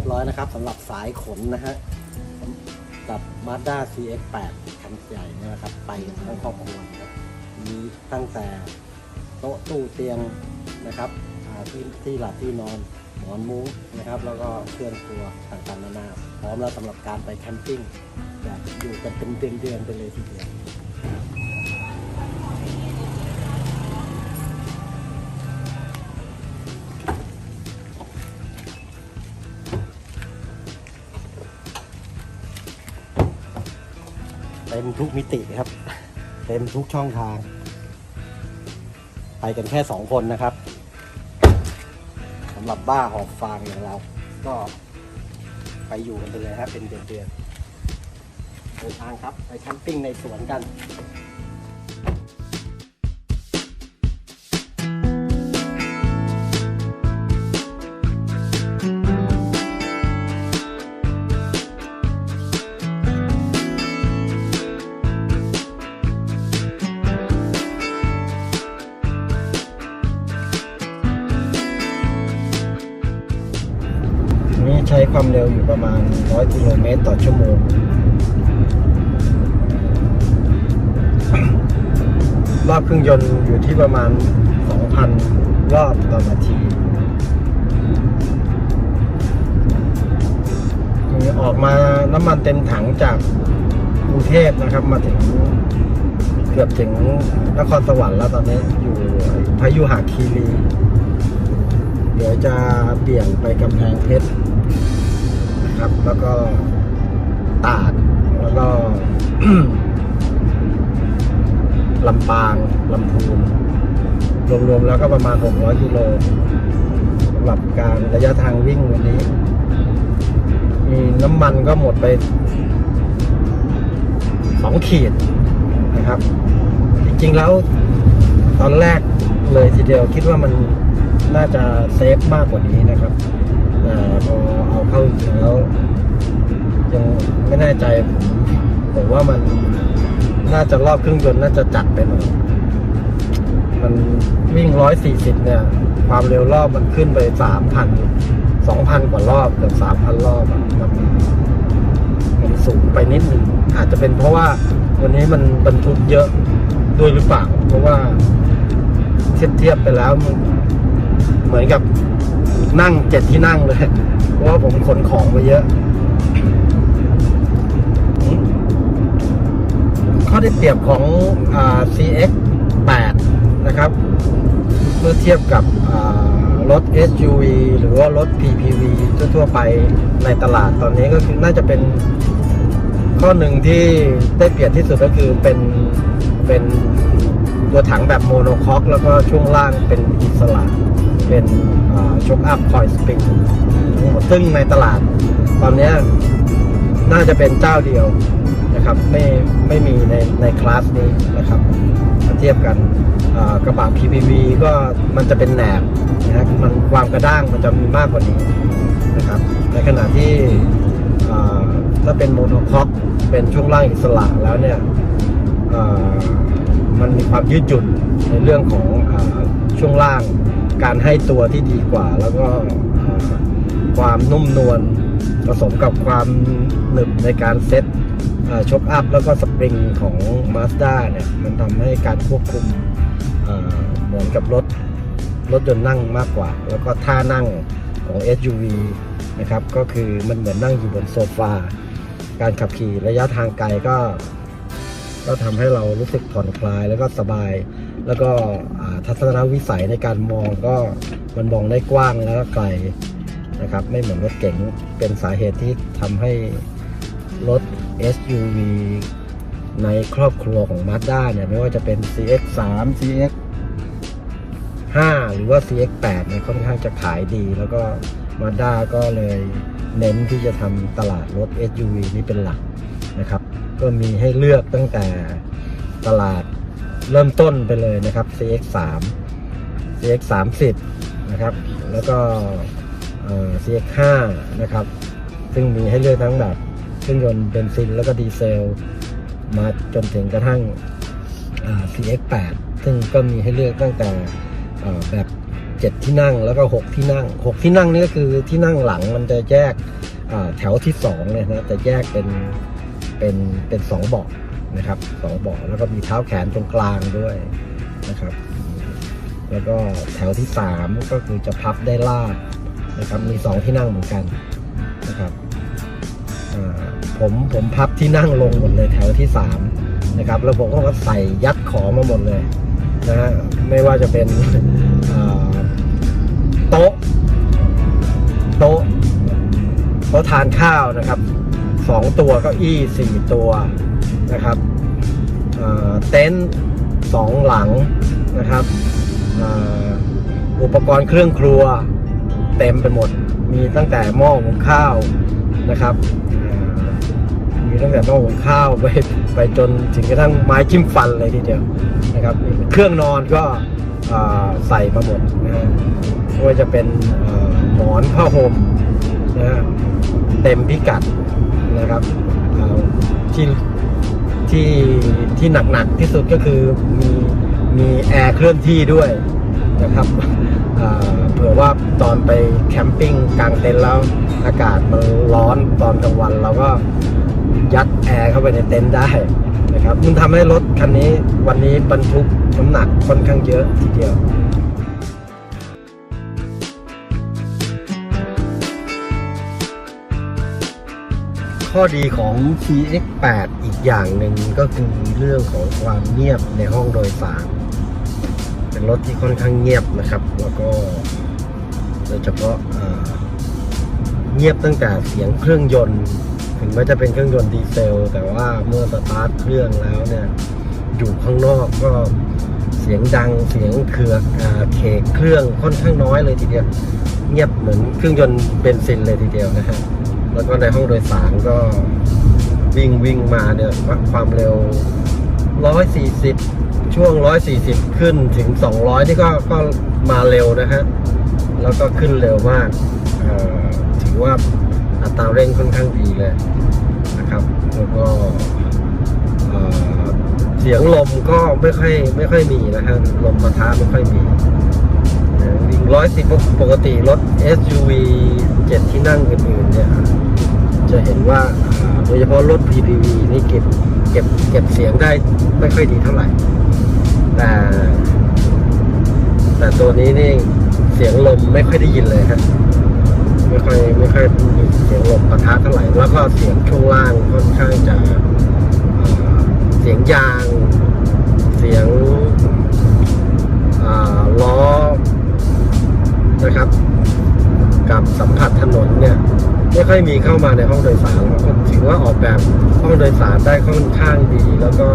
ยบร้อยนะครับสำหรับสายขนนะฮะกับ Mazda CX-8 คันใหญ่เนี่ยนะครับ ไปกันทั้งครอบครัวนะครับมีตั้งแต่โต๊ะตู้เตียงนะครับที่ที่หลับที่นอนหมอนมุ้งนะครับ แล้วก็เครื่องครัวต่างๆนานาพร้อมแล้วสำหรับการไปแคมปิ้งแบบอยู่กันเป็นเดือนๆไปเลยทีเดียว ต็มทุกมิติครับ เต็มทุกช่องทาง ไปกันแค่สองคนนะครับสำหรับบ้าหอบฟางอย่างเรา ก็ไปอยู่กันไปเลยครับเป็นเดือนๆเดินทางครับ ไปแคมปิ้งในสวนกัน เร็วอยู่ประมาณ 100กิโลเมตรต่อชั่วโมงรอบเครื่องยนต์อยู่ที่ประมาณ 2,000 รอบต่อนาทีนี่ออกมาน้ำมันเต็มถังจากกรุงเทพนะครับ มาถึงเกือบถึงนครสวรรค์แล้วตอนนี้อยู่พายุหาคีรี เดี๋ยวจะเบี่ยงไปกำแพงเพชร นะครับ แล้วก็ตาดแล้วก็ลำปางลำพูนรวมๆแล้วก็ประมาณ 600กิโลสำหรับการระยะทางวิ่งวันนี้ มีน้ำมันก็หมดไปสองขีดนะครับ จริงๆแล้วตอนแรกเลยทีเดียวคิดว่ามันน่าจะเซฟมากกว่านี้นะครับ พอเอาเข้าจริงแล้วยังไม่แน่ใจผมผมว่ามันน่าจะรอบเครื่องยนต์น่าจะจัดไปหน่อยมันวิ่งร้อยสี่สิบเนี่ย ความเร็วรอบมันขึ้นไปสามพันสองพันกว่ารอบเกือบสามพันรอบมันมันสูงไปนิดนึงอาจจะเป็นเพราะว่าวันนี้มันบรรทุกเยอะด้วยหรือเปล่า เพราะว่าเทียบเทียบไปแล้ว เหมือนกับ นั่งเจ็ดที่นั่งเลย เพราะว่าผมขนของไปเยอะ ข้อได้เปรียบของอ CX 8นะครับ เมื่อเทียบกับรถ SUV หรือว่ารถ PPV ทั่วๆไปในตลาดตอนนี้ก็คือน่าจะเป็นข้อหนึ่งที่ได้เปรียบที่สุดก็คือเป็นเป็นตัวถังแบบโมโนคอกแล้วก็ช่วงล่างเป็นอิสระ เป็นช็อคอัพคอยสปริงทั้งหมดซึ่งในตลาด ตอนนี้น่าจะเป็นเจ้าเดียวนะครับไม่ไม่มีในในคลาสนี้นะครับมาเทียบกันกระบะ PPV ก็มันจะเป็นแหนบนะมันความกระด้างมันจะมีมากกว่านี้นะครับในขณะที่ถ้าเป็นโมโนคอกเป็นช่วงล่างอิสระแล้วเนี่ยมันมีความยืดหยุ่น ในเรื่องของอช่วงล่างการให้ตัวที่ดีกว่า แล้วก็ความนุ่มนวลผสมกับความหนึบในการเซ็ตชกอัพแล้วก็สปริงของ Mazda เนี่ย มันทำให้การควบคุมเหมือนกับรถรถยนต์นั่งมากกว่า แล้วก็ท่านั่งของ SUV นะครับก็คือมันเหมือนนั่งอยู่บนโซฟา การขับขี่ระยะทางไกลก็ ก็ทำให้เรารู้สึกผ่อนคลายแล้วก็สบาย แล้วก็ทัศนวิสัยในการมองก็มันมองได้กว้างแล้วก็ไกลนะครับ ไม่เหมือนรถเก๋งเป็นสาเหตุที่ทำให้รถ SUV ในครอบครัวของ Mazda เนี่ยไม่ว่าจะเป็น CX3 CX 5 หรือว่า CX8 เนี่ยค่อนข้างจะขายดี แล้วก็ Mazda ก็เลยเน้นที่จะทำตลาดรถ SUV นี้เป็นหลักนะครับ ก็มีให้เลือกตั้งแต่ตลาด เริ่มต้นไปเลยนะครับ CX3 CX30 นะครับ แล้วก็ CX5 นะครับ ซึ่งมีให้เลือกทั้งแบบเครื่องยนต์เบนซินแล้วก็ดีเซล มาจนถึงกระทั่ง CX8 ซึ่งก็มีให้เลือกตั้งแต่แบบเจ็ดที่นั่งแล้วก็หกที่นั่งหกที่นั่งนี่ก็คือที่นั่งหลังมันจะแยกแถวที่สองเนี่ยนะจะแยกเป็นเป็นเป็นสองเบาะ นะครับสองเบาะแล้วก็มีเท้าแขนตรงกลางด้วยนะครับ แล้วก็แถวที่สามก็คือจะพับได้ลาดนะครับมีสองที่นั่งเหมือนกันนะครับผมผมพับที่นั่งลงหมดเลยแถวที่สามนะครับแล้วผมก็ใส่ยัดของมาหมดเลยนะฮะไม่ว่าจะเป็นโต๊ะโต๊ะโต๊ะทานข้าวนะครับสองตัวเก้าอี้สี่ตัว นะครับเต็นท์สองหลังนะครับอุปกรณ์เครื่องครัวเต็มไปหมด มีตั้งแต่หม้อหุงข้าวนะครับมีตั้งแต่หม้อหุงข้าวไปไปจนถึงกระทั่งไม้จิ้มฟันเลยทีเดียวนะครับเครื่องนอนก็ใส่มาหมดนะฮะไม่ว่าจะเป็นหมอนผ้าห่มนะฮะเต็มพิกัดนะครับที่ ที่ที่หนักๆที่สุดก็คือมีมีแอร์เคลื่อนที่ด้วยนะครับเผื่อว่าตอนไปแคมปิ้งกลางเต็นท์แล้วอากาศมันร้อนตอนกลางวันเราก็ยัดแอร์เข้าไปในเต็นท์ได้นะครับมันทำให้รถคันนี้วันนี้บรรทุกน้ำหนักค่อนข้างเยอะทีเดียวข้อดีของ CX8 อย่างหนึ่งก็คือเรื่องของความเงียบในห้องโดยสาร เป็นรถที่ค่อนข้างเงียบนะครับ แล้วก็โดยเฉพาะเอ่อเงียบตั้งแต่เสียงเครื่องยนต์ ถึงแม้จะเป็นเครื่องยนต์ดีเซล แต่ว่าเมื่อสตาร์ทเครื่องแล้วเนี่ย อยู่ข้างนอกก็เสียงดังเสียงเขือเคเครื่องค่อนข้างน้อยเลยทีเดียว เงียบเหมือนเครื่องยนต์เบนซินเลยทีเดียวนะฮะแล้วก็ในห้องโดยสารก็ วิ่งวิ่งมาเนี่ยวัดความเร็ว 140 ช่วง 140 ขึ้นถึง 200 นี่ก็ก็มาเร็วนะฮะ แล้วก็ขึ้นเร็วมาก ถือว่าอัตราเร่งค่อนข้างดีเลยนะครับ แล้วก็เสียงลมก็ไม่ค่อยไม่ค่อยมีนะฮะ ลมมาท้าไม่ค่อยมีวิ่งร้อยสิบปกติรถ SUV เจ็ดที่นั่งอื่นๆเนี่ย จะเห็นว่า ดยเฉพาะรถ PPV นี่เก็บเก็บเก็บเสียงได้ไม่ค่อยดีเท่าไหร่ แต่ แต่ตัวนี้นี่เสียงลมไม่ค่อยได้ยินเลยครับไม่ค่อยไม่ค่อยมีเสียงลมปะทะเท่าไหร่ แล้วก็เสียงช่วงล่างค่อนข้างจะเสียงยาง เสียงล้อนะครับ กับสัมผัสถนนเนี่ย ไม่ค่อยมีเข้ามาในห้องโดยสาร รือว่าออกแบบห้องโดยสารได้ค่อนข้างดี แล้วก็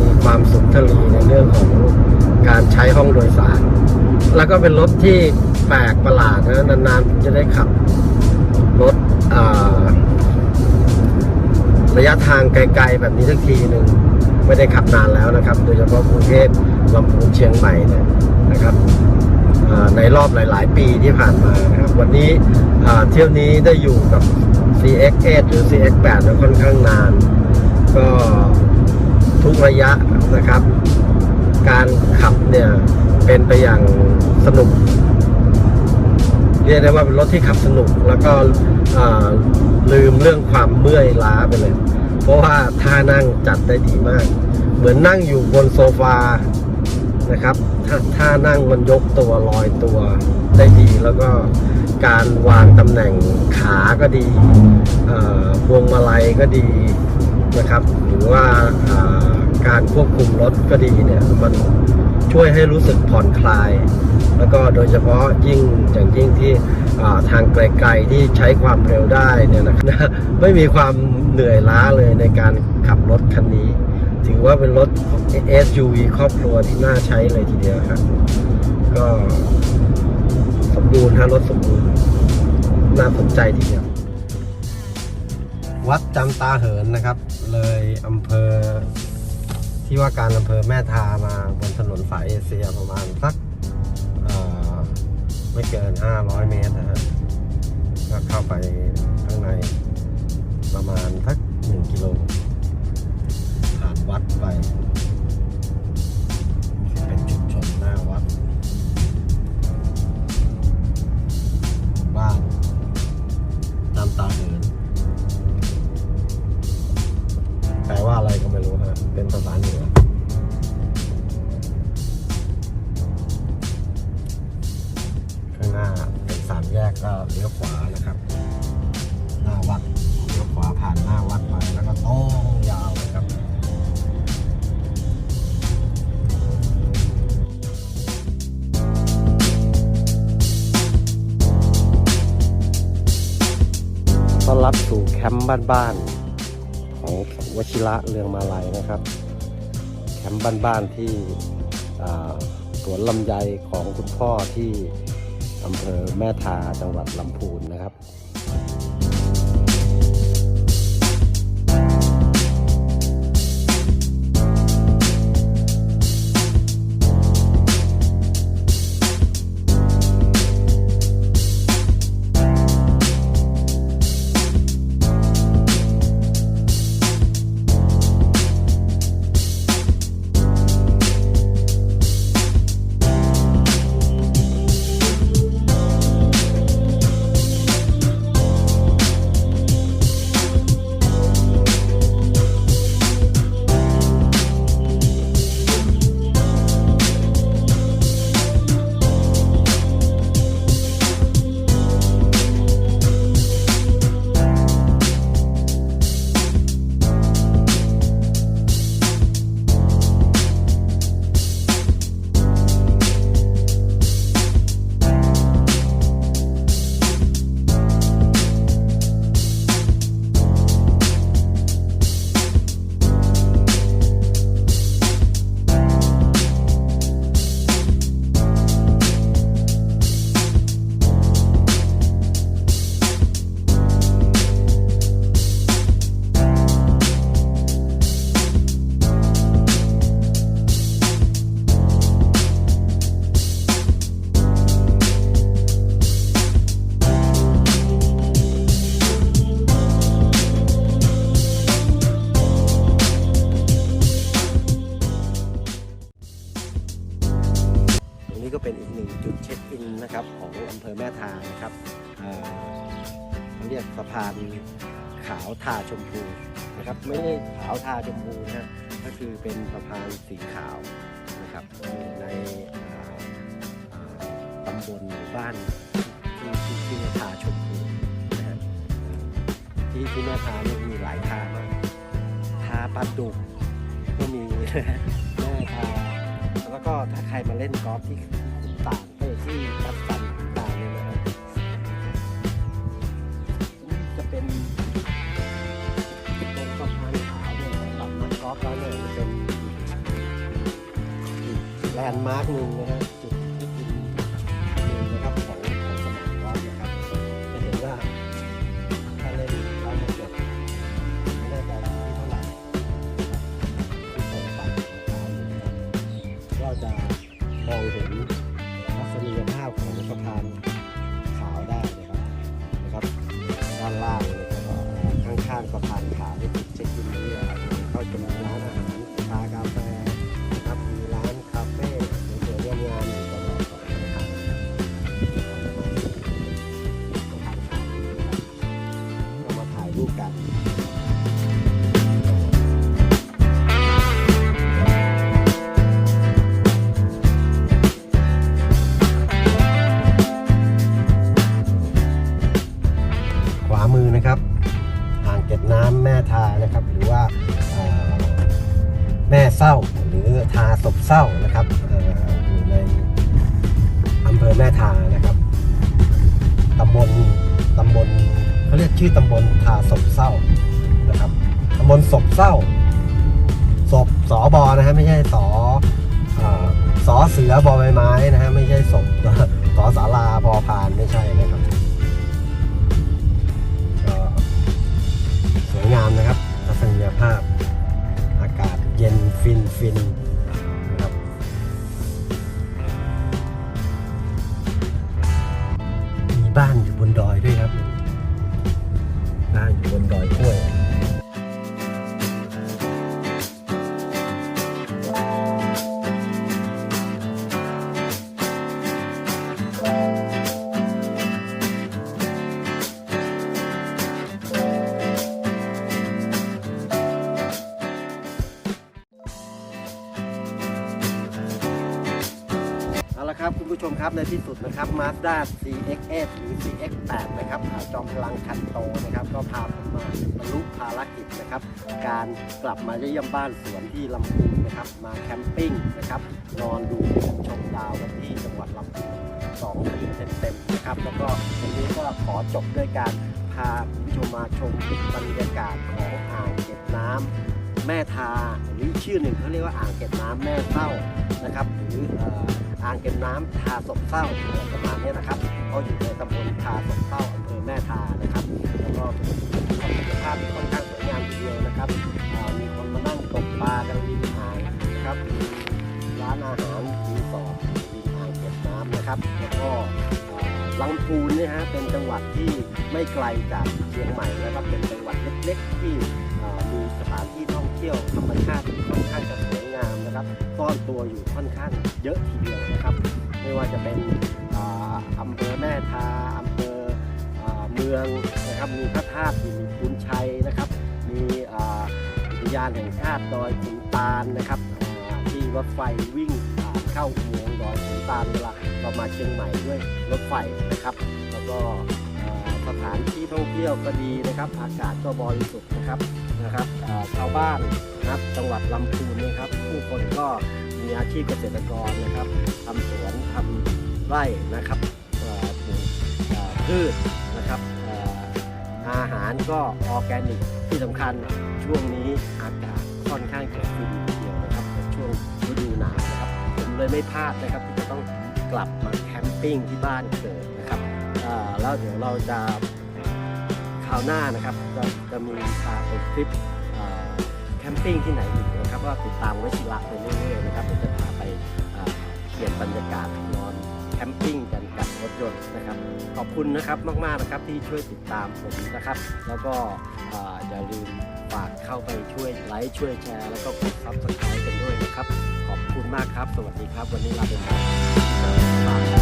มีความสุนทรีในเรื่องของการใช้ห้องโดยสาร แล้วก็เป็นรถที่แปลกประหลาดนะนานๆผมจะได้ขับรถระยะทางไกลๆแบบนี้สักทีหนึ่งไม่ได้ขับนานแล้วนะครับ โดยเฉพาะกรุงเทพลำพูนเชียงใหม่เนี่ยนะครับในรอบหลาย ๆ ปีที่ผ่านมานะครับ วันนี้เที่ยวนี้ได้อยู่กับ CX8 หรือ CX8 มาค่อนข้างนาน ก็ทุกระยะนะครับ การขับเนี่ย เป็นไปอย่างสนุก เรียกได้ว่าเป็นรถที่ขับสนุกแล้วก็ลืมเรื่องความเมื่อยล้าไปเลย เพราะว่าท่านั่งจัดได้ดีมาก เหมือนนั่งอยู่บนโซฟานะครับถ้าถ้านั่งมันยกตัวลอยตัวได้ดีแล้วก็ การวางตำแหน่งขาก็ดีพวงมาลัยก็ดีนะครับหรือว่าการควบคุมรถก็ดีเนี่ยมันช่วยให้รู้สึกผ่อนคลาย แล้วก็โดยเฉพาะยิ่งอย่างยิ่งที่ทางไกลๆที่ใช้ความเร็วได้เนี่ยนะครับไม่มีความเหนื่อยล้าเลยในการขับรถคันนี้ ถือว่าเป็นรถ SUV ครอบครัวที่น่าใช้เลยทีเดียวครับ ก็สมบูรณ์ฮะรถสมบูรณ์ น่าสนใจทีเดียว วัดจำตาเหินนะครับ เลยอำเภอที่ว่าการอำเภอแม่ทามาบนถนนสายเอเชียประมาณสักไม่เกิน 500 เมตรนะฮะก็เข้าไปข้างในประมาณสัก1กิโลผ่านวัดไป รู้ฮะเป็นภาษาเหนือข้างหน้าเป็นสามแยกก็เลี้ยวขวานะครับ หน้าวัดเลี้ยวขวาผ่านหน้าวัดไปแล้วก็ต้องยาวเลยครับต้อนรับสู่แคมป์บ้านๆของวชิระเรืองมาลัยนะครับ แคมป์บ้านๆที่สวนลำไยของคุณพ่อที่อำเภอแม่ทาจังหวัดลำพูนนะครับ นี้ก็เป็นอีกหนึ่งจุดเช็คอินนะครับของอำเภอแม่ทานะครับเขาเรียกสะพานขาวทาชมพูนะครับไม่ได้ขาวทาชมพูนะก็คือเป็นสะพานสีขาวนะครับในตำบลหมู่บ้านที่ที่ที่แม่ทาชมพูนะฮะที่ที่แม่ทาเนี่ยมีหลายทามากทาปลาดุกก็มีแม่ทา แล้วก็ถ้าใครมาเล่นกอล์ฟที่ขุนต่างเออที่วัดสันต่างเนี่ยนะครับนี่จะเป็นตรงสะพานขาวเนี่ยสำหรับนักกอล์ฟแล้วเนี่ยจะเป็นแลนด์มาร์กหนึ่งนะครับ แม่เศร้าหรือทาศพเศร้านะครับอออยู่ในอำเภอแม่ทานะครับตำบลตำบลเขาเรียกชื่อตำบลทาศพเศร้านะครับตำบลศพเศร้าศพสอบอนะฮะไม่ใช่สออสอเสือบอใบไม้นะฮะไม่ใช่ศพสอสาราพอพานไม่ใช่นะครับสวยงามนะครับทัศนียภาพ ย็นฟินฟินนะครับมีบ้านอยู่บนดอยด้วยครับ บ้านอยู่บนดอยกล้วย ในที่สุดนะครับ Mazda CX-8 หรือ CX-8 นะครับจอมพลังคันโตนะครับ ก็พาผมมาบรรลุภารกิจนะครับ การกลับมาเยี่ยมบ้านสวนที่ลำพูนนะครับ มาแคมปิ้งนะครับ นอนดูชมดาวกันที่จังหวัดลำพูนสองคืนเต็มๆนะครับ แล้วก็วันนี้ก็ขอจบด้วยการพาคุณผู้ชมมาชมบรรยากาศของอ่างเก็บน้ำแม่ทาหรือชื่อหนึ่งเขาเรียกว่าอ่างเก็บน้ำแม่เศร้า นะครับ หรืออ่างเก็บน้ำทาศพเศร้าอะไรประมาณเนี้ยนะครับเขาอยู่ในตำบลทาศพเศร้าอำเภอแม่ทานะครับ แล้วก็เป็นภาพที่ค่อนข้างสวยงามทีเดียวนะครับมีคนมานั่งตกปลากันริมอ่างนะครับมีร้านอาหารรีสอร์ทริมอ่างเก็บน้ำนะครับ แล้วก็อ่าลำพูนเนี่ยฮะเป็นจังหวัดที่ไม่ไกลจากเชียงใหม่นะครับ เป็นจังหวัดเล็กๆที่มีสถานที่ เที่ยวธรรมชาติที่ค่อนข้างจะสวยงามนะครับซ่อนตัวอยู่ค่อนข้างเยอะทีเดียวนะครับ ไม่ว่าจะเป็นอ่าอำเภอแม่ทาอำเภอเมืองนะครับมีพระธาตุมีพุนชัยนะครับ มีอุทยานแห่งชาติดอยขุนตาลนะครับที่รถไฟวิ่งเข้าอุโมงค์ดอยขุนตาลเวลาเรามาเชียงใหม่ด้วยรถไฟนะครับ แล้วก็ ถานที่ท่องเที่ยวก็ดีนะครับ อากาศก็บริสุทธิ์นะครับนะครับชาวบ้านนะครับจังหวัดลำพูนนะครับ ผู้คนก็มีอาชีพเกษตรกรนะครับทำสวนทำไร่นะครับปลูกพืชนะครับอาหารก็ออแกนิกที่สำคัญช่วงนี้อากาศค่อนข้างจะฟินทีเดียวนะครับช่วงฤดูหนาวนะครับ ผมเลยไม่พลาดนะครับที่จะต้องกลับมาแคมปิ้งที่บ้านเกิดนะครับ แล้วเดี๋ยวเราจะคราวหน้านะครับ จะจะมีพาไปทริปแคมปิ้งที่ไหนอีกนะครับก็ติดตามไว้ชิละไปเรื่อยๆนะครับเดี๋ยวจะพาไปเปลี่ยนบรรยากาศนอนแคมปิ้งกันกับรถยนต์นะครับ ขอบคุณนะครับมากๆนะครับที่ช่วยติดตามผมนะครับ แล้วก็อ่าอย่าลืมฝากเข้าไปช่วยไลค์ช่วยแชร์แล้วก็กดซับสไครต์กันด้วยนะครับ ขอบคุณมากครับ สวัสดีครับ วันนี้ลาไปก่อน